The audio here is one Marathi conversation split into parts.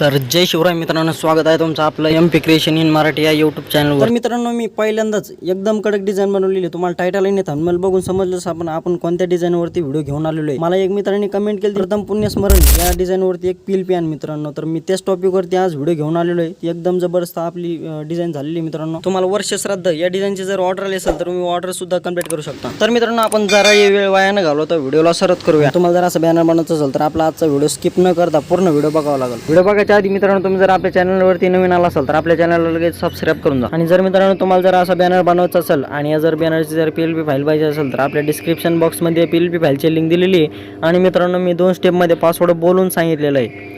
तर जय शिवराय मित्रांनो स्वागत आहे तुमचं आपलं M P creation in Marathi या यूट्यूब चॅनलवर तर मित्रांनो मी पहिल्यांदाच एकदम कडक डिझाईन बनवलेली आहे. तुम्हाला टायटल आणि थंबनेल बघून समजलंच आपण आपण कोणत्या डिझाईनवरती व्हिडिओ घेऊन आलेलो आहे. मला एक मित्रांनी कमेंट केली प्रथम पुण्यस्मरण या डिझाईनवरती एक पील पॅन मित्रांनो. तर मी त्याच टॉपिकवरती आज व्हिडिओ घेऊन आलेलो आहे. एकदम जबरदस्त आपली डिझाईन झालेली मित्रांनो. तुम्हाला वर्ष श्राद्ध या डिझाईनची जर ऑर्डर आली असेल तर तुम्ही ऑर्डर सुद्धा कंप्लीट करू शकता. तर मित्रांनो आपण जरा वेळ वाया न घालवता व्हिडिओला सरत करूया. तुम्हाला जर असं बॅनर बनवायचं असेल तर आपला आजचा व्हिडिओ स्किप न करता पूर्ण व्हिडिओ बघावा लागेल. व्हिडिओ त्याच्या आधी मित्रांनो तुम्ही जर आपल्या चॅनलवरती नवीन आला असाल तर आपल्या चॅनलला लगेच सबस्क्राईब करून जा. आणि जर मित्रांनो तुम्हाला जर असा बॅनर बनवायचा असेल आणि या जर बॅनरची जर पी एल पी फाईल पाहिजे असेल तर आपल्या डिस्क्रिप्शन बॉक्समध्ये पी एल पी फाईलची लिंक दिलेली आहे. आणि मित्रांनो मी दोन स्टेपमध्ये पासवर्ड बोलून सांगितलेलं आहे.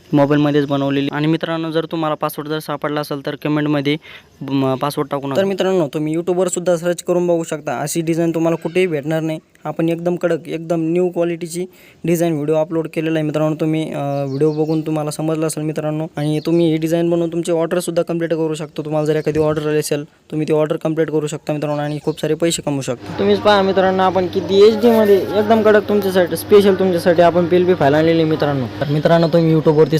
मोबाईलमध्येच बनवलेली. आणि मित्रांनो जर तुम्हाला पासवर्ड जर सापडला असेल तर कमेंटमध्ये पासवर्ड टाकून तर मित्रांनो तुम्ही यूट्यूबवर सुद्धा सर्च करून बघू शकता. अशी डिझाईन तुम्हाला कुठेही भेटणार नाही. आपण एकदम कडक एकदम न्यू क्वालिटीची डिझाईन व्हिडिओ अपलोड केलेला आहे. मित्रांनो तुम्ही व्हिडिओ बघून तुम्हाला समजलं असेल मित्रांनो. आणि तुम्ही ही डिझाईन बनवून तुमची ऑर्डर सुद्धा कंप्लीट करू शकतो. तुम्हाला जर एखादी ऑर्डर आली असेल तुम्ही ती ऑर्डर कंप्लीट करू शकता मित्रांनो आणि खूप सारे पैसे कमवू शकता. तुम्हीच पहा मित्रांनो आपण किती एच मध्ये एकदम कडक तुमच्यासाठी स्पेशल तुमच्यासाठी आपण पी एल बी आहे मित्रांनो. तर मित्रांनो तुम्ही यूट्यूबवरती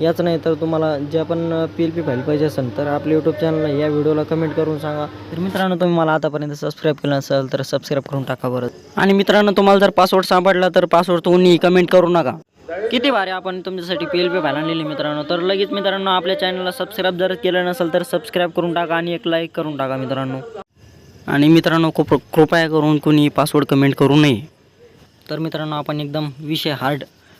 याच नाही तर तुम्हाला जे पण पी एल पी फाईल पाहिजे असेल तर आपल्या यूट्यूब चॅनलला या व्हिडिओला कमेंट करून सांगा. तर मित्रांनो तुम्ही मला आतापर्यंत सबस्क्राईब केलं असेल तर सबस्क्राईब करून टाका बरं. आणि मित्रांनो तुम्हाला जर पासवर्ड सापडला तर पासवर्ड तुम्ही कमेंट करू नका. किती भारी आपण तुमच्यासाठी पी एल पी फाईल आणलेली मित्रांनो. तर लगेच मित्रांनो आपल्या चॅनलला सबस्क्राईब जर केलं नसेल तर सबस्क्राईब करून टाका आणि एक लाईक करून टाका मित्रांनो. आणि मित्रांनो खूप कृपया करून कुणी पासवर्ड कमेंट करू नये. तर मित्रांनो आपण एकदम विषय हार्ड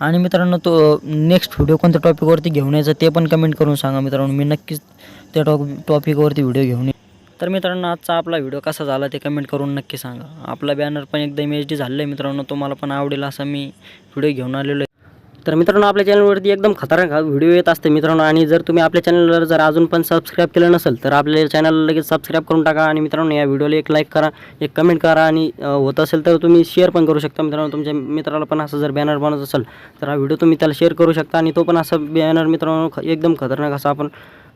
आणि मित्रांनो तो नेक्स्ट व्हिडिओ कोणत्या टॉपिकवरती घेऊन यायचा ते पण कमेंट करून सांगा मित्रांनो. मी नक्कीच त्या टॉप टॉपिकवरती व्हिडिओ घेऊन येईन. तर मित्रांनो आजचा आपला व्हिडिओ कसा झाला ते कमेंट करून नक्की सांगा. आपला बॅनर पण एकदम एच डी झालेलं आहे मित्रांनो तुम्हाला पण आवडेल असा मी व्हिडिओ घेऊन आलेलो आहे. तर मित्रांनो आपल्या चॅनलवरती एकदम खतरनाक व्हिडिओ येत असते मित्रांनो आणि जर तुम्ही आपल्या चॅनलवर जर अजून पण सबस्क्राईब केलं नसेल तर आपल्या चॅनलला लगेच सबस्क्राईब करून टाका आणि मित्रांनो या व्हिडिओला एक लाईक करा एक कमेंट करा आणि होत असेल तर तुम्ही शेअर पण करू शकता. मित्रांनो तुमच्या मित्राला पण असं जर बॅनर बनवत असेल तर हा व्हिडिओ तुम्ही त्याला शेअर करू शकता आणि तो पण असा बॅनर मित्रांनो एकदम खतरनाक असा आपण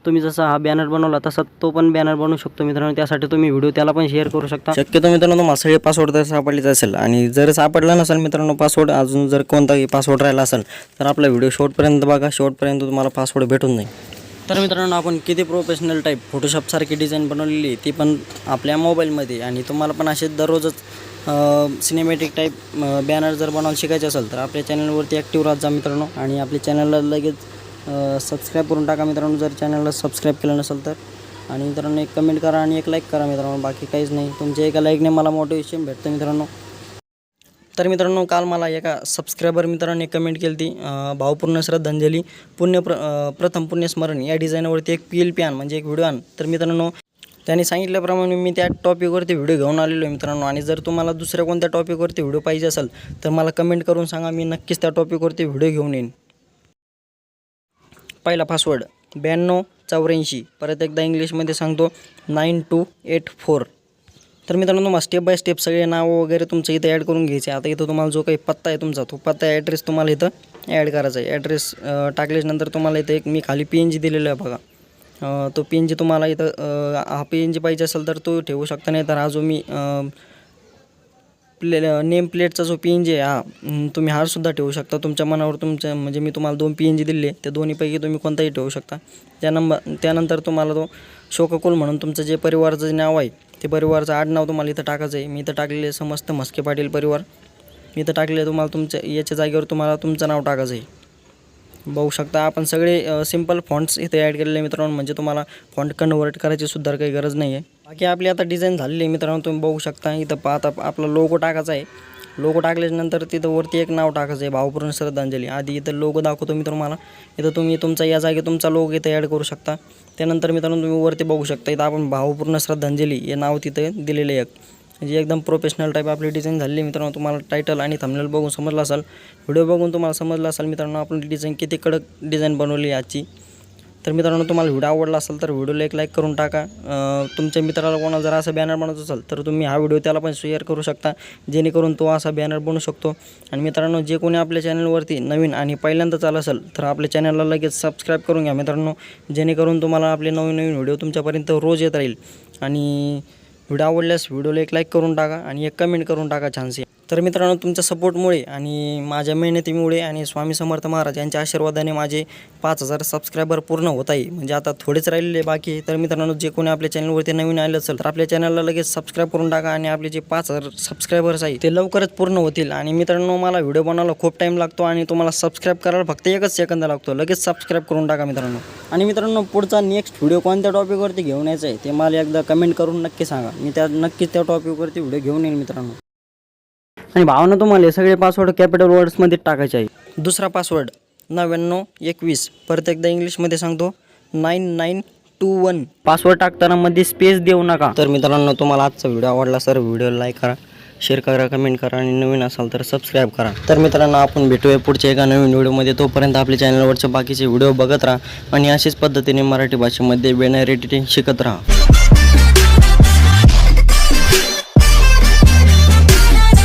तुम्ही जसा हा बॅनर बनवला तसा तो पण बॅनर बनवू शकतो मित्रांनो. त्यासाठी तुम्ही व्हिडिओ त्याला पण शेअर करू शकता. शक्यतो मित्रांनो तुम्हाला सगळे पासवर्ड जर सापडलेच असेल. आणि जर सापडला नसेल मित्रांनो पासवर्ड अजून जर कोणताही पासवर्ड राहिला असेल तर आपला व्हिडिओ शेवटपर्यंत बघा. शेवटपर्यंत तुम्हाला पासवर्ड भेटून जाईल. तर मित्रांनो आपण किती प्रोफेशनल टाईप फोटोशॉपसारखी डिझाईन बनवलेली ती पण आपल्या मोबाईलमध्ये आणि तुम्हाला पण असे दररोजच सिनेमॅटिक टाईप बॅनर जर बनवायला शिकायचे असेल तर आपल्या चॅनलवरती ॲक्टिव्ह राहत जा मित्रांनो. आणि आपल्या चॅनलला लगेच सबस्क्राईब करून टाका मित्रांनो. जर चॅनलला सबस्क्राईब केलं नसेल तर. आणि मित्रांनो एक कमेंट करा आणि एक लाईक करा मित्रांनो. बाकी काहीच नाही. तुमच्या एका लाईकने मला मोटिवेशन भेटतं मित्रांनो. तर मित्रांनो काल मला एका सबस्क्रायबर मित्रांनी कमेंट केली ती भावपूर्ण श्रद्धांजली पुण्य प्र प्रथम पुण्यस्मरण या डिझाईनवरती एक पी एल पी आण म्हणजे एक व्हिडिओ आण. तर मित्रांनो त्यांनी सांगितल्याप्रमाणे मी त्या टॉपिकवरती व्हिडिओ घेऊन आलेलो आहे मित्रांनो. आणि जर तुम्हाला दुसऱ्या कोणत्या टॉपिकवरती व्हिडिओ पाहिजे असेल तर मला कमेंट करून सांगा. मी नक्कीच त्या टॉपिकवरती व्हिडिओ घेऊन येईन. पहिला पासवर्ड ब्याण्णव चौऱ्याऐंशी. परत एकदा इंग्लिशमध्ये सांगतो नाईन टू एट फोर. तर मित्रांनो तुम्हाला स्टेप बाय स्टेप सगळे नाव वगैरे तुमचं इथं ॲड करून घ्यायचे. आता इथं तुम्हाला जो काही पत्ता आहे तुमचा तो पत्ता ॲड्रेस तुम्हाला इथं ॲड करायचा आहे. ॲड्रेस टाकल्याच्यानंतर तुम्हाला इथं एक मी खाली पी एन जी दिलेलं आहे बघा. तो पी एन जी तुम्हाला इथं हा पी एन जी पाहिजे असेल तर तो ठेवू शकता नाही तर हा जो मी प्ले नेम प्लेटचा जो पी एन जी आहे हा तुम्ही हारसुद्धा ठेवू शकता. तुमच्या मनावर तुमच्या म्हणजे मी तुम्हाला दोन पी एन जी दिले त्या दोन्हीपैकी तुम्ही कोणताही ठेवू शकता. त्या नंबर त्यानंतर तुम्हाला तो शोककुल म्हणून तुमचं जे परिवाराचं जे नाव आहे ते परिवाराचं आडनाव तुम्हाला इथं टाकायचं आहे. मी इथं टाकलेले समस्त म्हस्के पाटील परिवार. मी इथं टाकलेले तुम्हाला तुमच्या याच्या जागेवर तुम्हाला तुमचं नाव टाकायचं आहे. बघू शकता आपण सगळे सिंपल फॉन्ट्स इथे ॲड केलेले मित्रांनो. म्हणजे तुम्हाला फॉन्ट कन्वर्ट करायची सुद्धा काही गरज नाही आहे बाकी आपली आता डिझाईन झालेली आहे मित्रांनो तुम्ही बघू शकता. इथं पाहता आपला लोगो टाकायचा आहे. लोगो टाकल्यानंतर तिथं वरती एक नाव टाकायचं आहे भावपूर्ण श्रद्धांजली. आधी इथं लोगो दाखवतो मी तुम्हाला. इथं तुम्ही तुमचा या जागी तुमचा लोगो इथं ॲड करू शकता. त्यानंतर मित्रांनो तुम्ही वरती बघू शकता इथं आपण भावपूर्ण श्रद्धांजली हे नाव तिथं दिलेलं आहे. एक म्हणजे एकदम प्रोफेशनल टाईप आपली डिझाईन झालेली आहे मित्रांनो. तुम्हाला टायटल आणि थंबनेल बघून समजलं असेल व्हिडिओ बघून तुम्हाला समजलं असेल मित्रांनो आपण डिझाईन किती कडक डिझाईन बनवली आहे आजची. तर मित्रांनो तुम्हाला व्हिडिओ आवडला असेल तर व्हिडिओला एक लाईक करून टाका. तुमच्या मित्राला कोणाला जर असा बॅनर बनवत असेल तर तुम्ही हा व्हिडिओ त्याला पण शेअर करू शकता जेणेकरून तो असा बॅनर बनवू शकतो. आणि मित्रांनो जे कोणी आपल्या चॅनलवरती नवीन आणि पहिल्यांदाच आलं असेल तर आपल्या चॅनलला लगेच सबस्क्राईब करून घ्या मित्रांनो जेणेकरून तुम्हाला आपले नवीन नवीन व्हिडिओ तुमच्यापर्यंत रोज येत राहील. आणि व्हिडिओ आवडल्यास व्हिडिओला एक लाईक करून टाका आणि एक कमेंट करून टाका छानसे तर मित्रांनो तुमच्या सपोर्टमुळे आणि माझ्या मेहनतीमुळे आणि स्वामी समर्थ महाराज यांच्या आशीर्वादाने माझे पाच हजार सबस्क्रायबर पूर्ण होत आहे. म्हणजे आता थोडेच राहिलेले बाकी तर मित्रांनो जे कोणी आपल्या चॅनलवरती नवीन आलं असेल तर आपल्या चॅनलला लगेच सबस्क्राईब करून टाका आणि आपले जे पाच हजार सबस्क्रायबर्स आहे ते लवकरच पूर्ण होतील. आणि मित्रांनो मला व्हिडिओ बनवायला खूप टाईम लागतो आणि तुम्हाला सबस्क्राईब करायला फक्त एकच सेकंद लागतो. लगेच सबस्क्राईब करून टाका मित्रांनो. आणि मित्रांनो पुढचा नेक्स्ट व्हिडिओ कोणत्या टॉपिकवरती घेऊन यायचा आहे ते मला एकदा कमेंट करून नक्की सांगा. मी त्या नक्कीच त्या टॉपिकवरती व्हिडिओ घेऊन येईल मित्रांनो. आणि भावना तुम्हाला हे सगळे पासवर्ड कॅपिटल वर्ड्समध्ये टाकायचे आहे. दुसरा पासवर्ड नव्याण्णव एकवीस. परत एकदा इंग्लिशमध्ये सांगतो. Nine nine two one password टाकताना मध्ये स्पेस देऊ नका. तर मित्रांनो तुम्हाला आजचा व्हिडिओ आवडला सर व्हिडिओ लाईक करा शेअर करा कमेंट करा आणि नवीन असाल तर सबस्क्राईब करा. तर मित्रांनो आपण भेटूया पुढच्या एका नवीन व्हिडिओमध्ये तोपर्यंत आपल्या चॅनलवरचे बाकीचे व्हिडिओ बघत राहा आणि अशाच पद्धतीने मराठी भाषेमध्ये बॅनर एडिटिंग शिकत राहा.